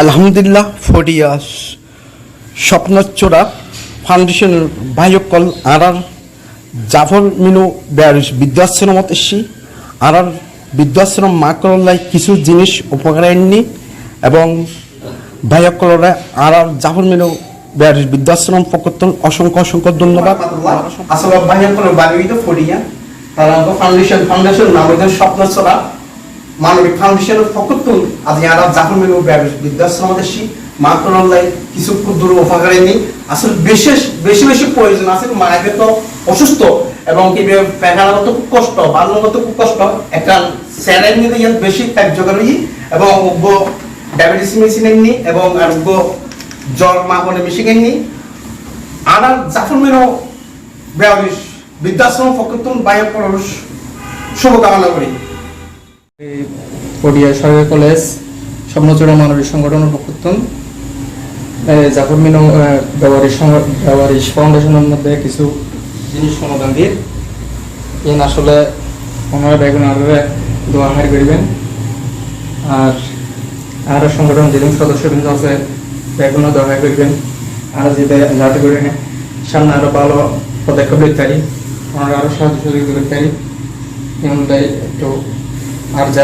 আলহামদুলিল্লাহ ফটিয়াস স্বপ্নচোরা ফাউন্ডেশনের বাহ্যকল, আরার, জাফর মিনু ব্যারিস বৃদ্ধাশ্রমত এসছি আরার বৃদ্ধাশ্রম মা করলাই কিছু জিনিস উপকার আননি এবং বাহ্যকলরা আরার, জাফর মিনু ব্যারিস বৃদ্ধাশ্রম পক্ষতন অসংখ্য অসংখ্য ধন্যবাদ। আসলে বাহ্যকলের বাড়িতে ফটিয়া তারা ফাউন্ডেশন ফাউন্ডেশন নাম স্বপ্নচোরা মানবিক ফাউন্ডেশনের পক্ষতুন আজ ইয়ারা জাফর মেনু বৃদ্ধাশ্রম দেশি মাত্রালয় কিছু ক্ষুদ্র উপকারে নেই। আসলে বিশেষ, বেশি বেশি প্রয়োজন আছে মায়েদের তো অসুস্থ এবং কি পেখানাগত খুব কষ্ট বাল্যগত খুব কষ্ট একটা স্যালাইন নিতে ইয়াত বেশি কার্যকরী এবং উগ্র ডায়াবেটিস মেশিন এমনি এবং আর উগ্র জ্বর মাহনে মেশিন এমনি আর জাফর মেনু বৃদ্ধাশ্রম পক্ষতুন বায়ু শুভকামনা করি। পটিয়া সরকারি কলেজ, স্বপ্নচূড়া মানবিক সংগঠনের পক্ষতুন জাফর মিনো ফাউন্ডেশনের মধ্যে কিছু জিনিস সমাধান দিয়ে ইন আসলে ওনারা বেগুন আরবে দোয়া হার আর আর সংগঠন যেদিন সদস্যবৃন্দ আছে, বেগুনও দোয়া করিবেন। আর যাতে যাতে করে সামনে আরও ভালো পদক্ষেপ নিতে পারি, ওনারা আরও সাহায্য সহযোগিতা করতে পারি। এমনটাই একটু আর যা